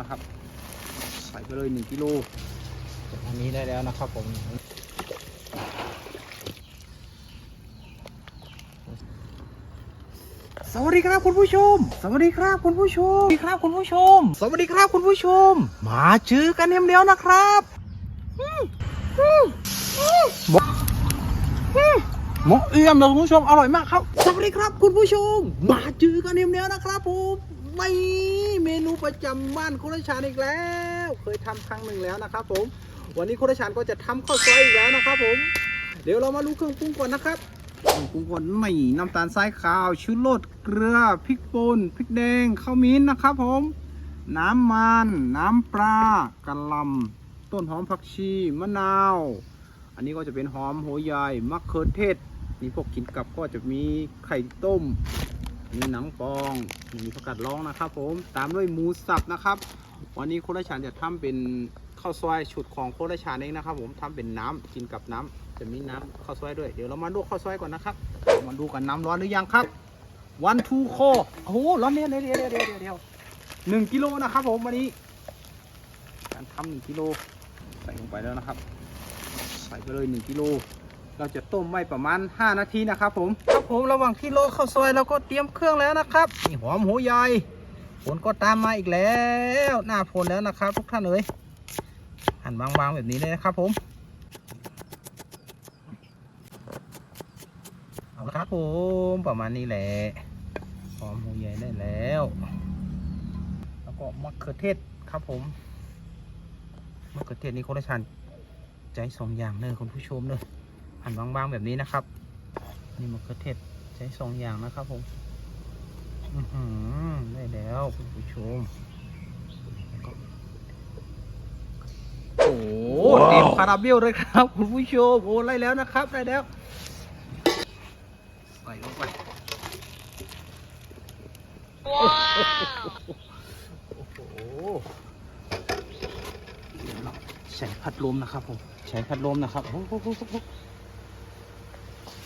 นะครับ ใส่ไปเลยหนึ่งกิโลอันนี้ได้แล้วนะครับผมสวัสดีครับคุณผู้ชม สวัสดีครับคุณผู้ชม สวัสดีครับคุณผู้ชม สวัสดีครับคุณผู้ชม มาเจอกันเดียวนะครับอืมอืมอืมหมกอืมหมกเอี่ยมเลยคุณผู้ชม อร่อยมากครับ สวัสดีครับคุณผู้ชม มาเจอกันเดียวนะครับผม ไม่เมนูประจำบ้านคุณราชานอีกแล้ว เคยทำครั้งหนึ่งแล้วนะครับผม วันนี้คุณราชานก็จะทำข้าวซอยอีกแล้วนะครับผม เดี๋ยวเรามาดูเครื่องปรุงก่อนนะครับเครื่องปรุงก่อนไม่น้ำตาลทรายขาวชูรสเกลือพริกป่นพริกแดงข้าวมิ้นนะครับผม น้ำมัน น้ำปลากระลำต้นหอมผักชีมะนาว อันนี้ก็จะเป็นหอมหัวใหญ่มะเขือเทศมีพวกกินกับก็จะมีไข่ต้ม มีหนังปองมีผักกาดร้องนะครับ ผมตามด้วยหมูสับนะครับ วันนี้โคราชานจะทำเป็นข้าวซอยชุดของโคราชานเองนะครับ ผมทำเป็นน้ำกินกับน้ำจะมีน้ำข้าวซอยด้วยเดี๋ยวเรามาลวกข้าวซอยก่อนนะครับมาดูกันน้ำร้อนหรือยังครับวันทูโคโอ้โหร้อนเนี่ยเดียวเดี๋ยวเดี๋ยวเดี๋ยวเดี๋ยวหนึ่งกิโลนะครับ ผมวันนี้ การทำหนึ่งกิโลใส่ลงไปแล้วนะครับ ใส่ไปเลยหนึ่งกิโล เราจะต้มไว้ประมาณ 5 นาทีนะครับผมครับผมระหว่างที่โลข้าวซอยเราก็เตรียมเครื่องแล้วนะครับนี่หอมหัวใหญ่ฝนก็ตามมาอีกแล้วหน้าฝนแล้วนะครับ ทุกท่านเอ๋ยหั่นบางๆแบบนี้เลยนะครับผมเอาละครับผมประมาณนี้แหละหอมหัวใหญ่ได้แล้ว แล้วก็มะเขือเทศครับผมมะเขือเทศนี่โคราชันใจสองอย่างเลยคุณผู้ชมเลย หั่นบางๆแบบนี้นะครับ นี่มะเขือเทศใช้สองอย่างนะครับผมอื้อหือได้แล้วคุณผู้ชมโอ้โหเต็มคาราเบลเลยครับ คุณผู้ชมโอ้ได้แล้วนะครับได้แล้วใส่ลงไปโอ้โหเดี๋ยวเราใช้พัดลมนะครับผมใช้พัดลมนะครับโอ้โห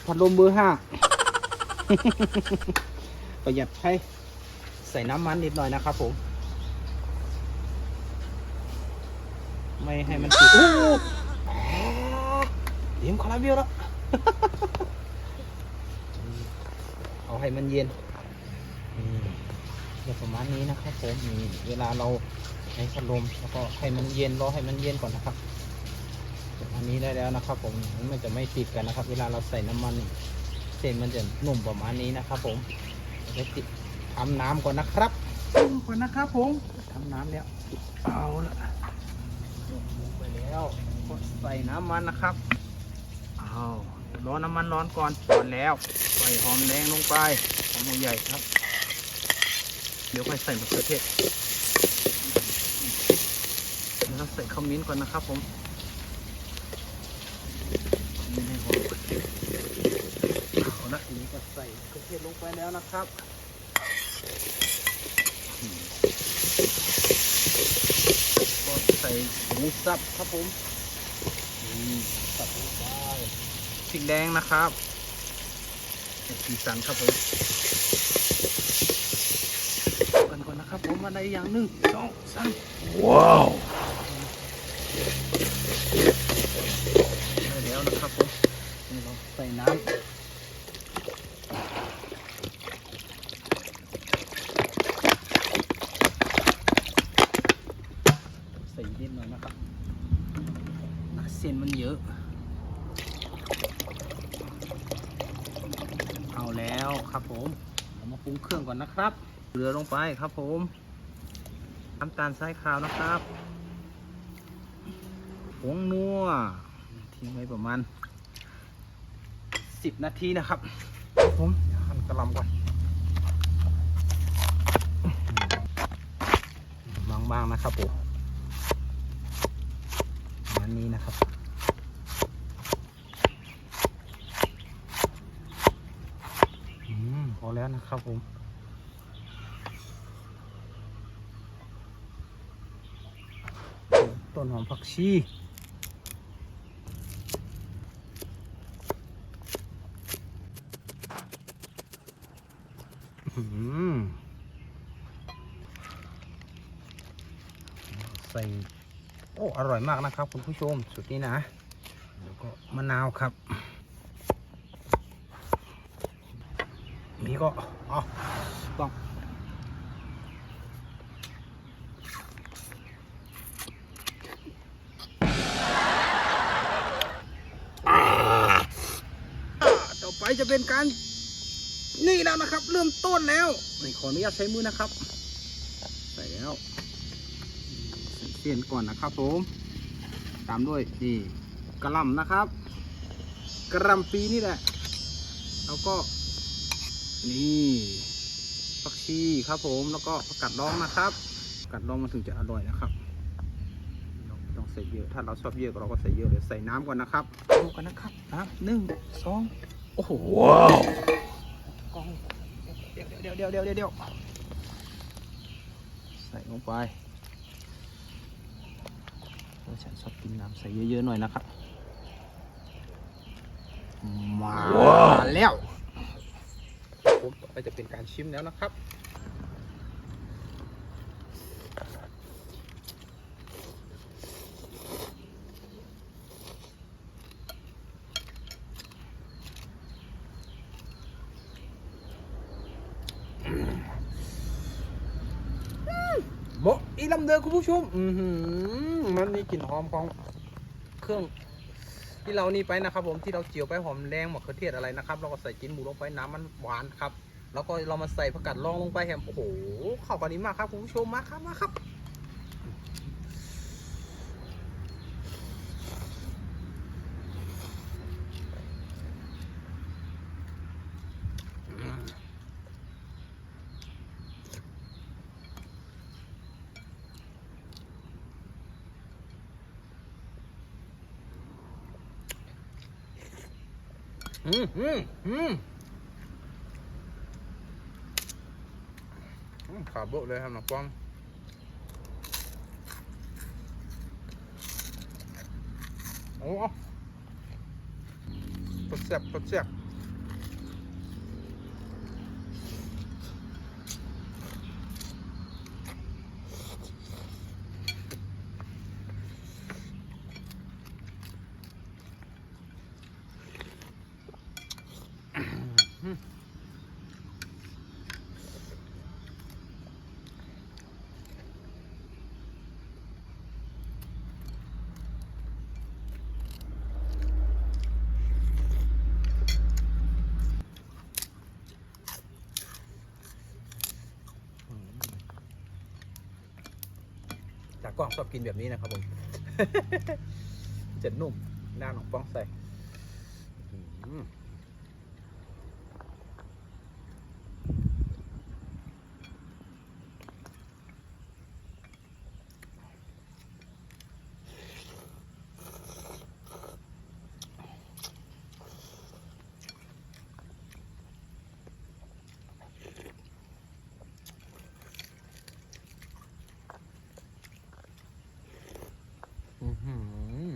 พัดลมเบอร์ห้าประหยัดใช้ใส่น้ำมันนิดหน่อยนะครับผม ไม่ให้มันติดโอ้โหเดี๋ยวคาราเบลแล้ว เอาให้มันเย็นนี่เดี๋ยวประมาณนี้นะครับผมนี่เวลาเราใช้พัดลมแล้วก็ให้มันเย็นรอให้มันเย็นก่อนนะครับ อันนี้ได้แล้วนะครับ ผมมันจะไม่ติดกันนะครับ เวลาเราใส่น้ำมันเส้นมันจะนุ่มประมาณนี้นะครับผมเราจะติดทำน้ำก่อนนะครับก่อนนะครับผมทำน้ำแล้วเอาละลงไปแล้วก็ใส่น้ำมันนะครับเอาร้อนน้ำมันร้อนก่อนร้อนแล้วใส่หอมแดงลงไปหอมหัวใหญ่ครับ เดี๋ยวค่อยใส่มะเขือเทศเดี๋ยวเราใส่ข้าวมิ้นก่อนนะครับผม นี่ให้หอมเอาละทีนี้ก็ใส่เครื่องเทศลง ไปแล้วนะครับ ก็ใส่หมูสับครับผมสับลงไปพริกแดงนะครับสีสันครับผมกันก่อนนะครับผมมาได้อย่างหนึ่งสองสามว้าว ได้แล้วนะครับผมนี่เราใส่น้ำใส่นิดหน่อยนะครับอะ เส้นมันเยอะ เอาแล้วครับผมเรามาปรุงเครื่องก่อนนะครับ เกลือลงไปครับผมน้ำตาลทรายขาวนะครับผงนัวทิ้งไว้ประมาณสิบนาทีนะครับ ผมหั่นกระลำก่อนบางๆนะครับผมประมา ณนี้นะครับ อืมพอแล้วนะครับผมต้นหอมผักชีอืมใส่ โอ้อร่อยมากนะครับ คุณผู้ชมสุดนี้นะแล้วก็มะนาวครับ นี่ก็อ๋อต้องต่อไปจะเป็นการนี่แล้วนะครับ เริ่มต้นแล้วนี่ขออนุญาตใช้มือนะครับ ใส่เส้นก่อนนะครับผม ตามด้วยนี่กระหลำนะครับ กระหลำปีนี่แหละ แล้วก็ นี่ผักชีครับผมแล้วก็ผักกัดดองนะครับผักกัดดองมันถึงจะอร่อยนะครับเราไม่ต้องใส่เยอะ ถ้าเราชอบเยอะเราก็ใส่เยอะเลยใส่น้ำก่อนนะครับดูกันนะครับน้ำหนึ่งสองโอ้โหว้าวกล้องเดี๋ยวเดี๋ยวเดี๋ยวเดี๋ยวเดี๋ยวเดี๋ยวใส่ลงไป เพราะฉันชอบกินน้ำใส่เยอะๆหน่อยนะครับ มาแล้วผมต่อไปจะเป็นการชิมแล้วนะครับ อีลำเดอคุณผู้ชมอือหือมันมีกลิ่นหอมของเครื่อง ที่เรานี่ไปนะครับ ผมที่เราเจียวไปหอมแดงมะเขือเทศอะไรนะครับ เราก็ใส่จิ้นหมูลงไปน้ำมันหวานครับ แล้วก็เรามาใส่ผักกาดลองลงไปแฮมโอ้โหเข้ากันนี้มากครับคุณผู้ชมมาครับมาครับ อืมอืมอืมขาโบะเลยครับน้องป้อมโอ้ปดแซ่บปดแซ่บ กล้องชอบกินแบบนี้นะครับผม จะนุ่มหน้าน้องป้องใส่อืม อื้อหือ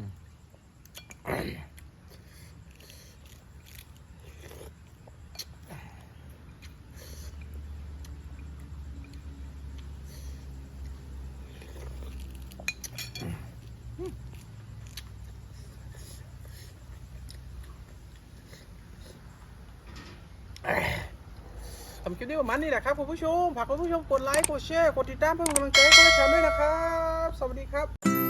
ทำคลิปนี้ประมาณนี้แหละครับคุณผู้ชมฝากคุณผู้ชมกดไลค์กดแชร์กดติดตามเพื่อเป็นกำลังใจให้กับช่องด้วยนะครับ สวัสดีครับ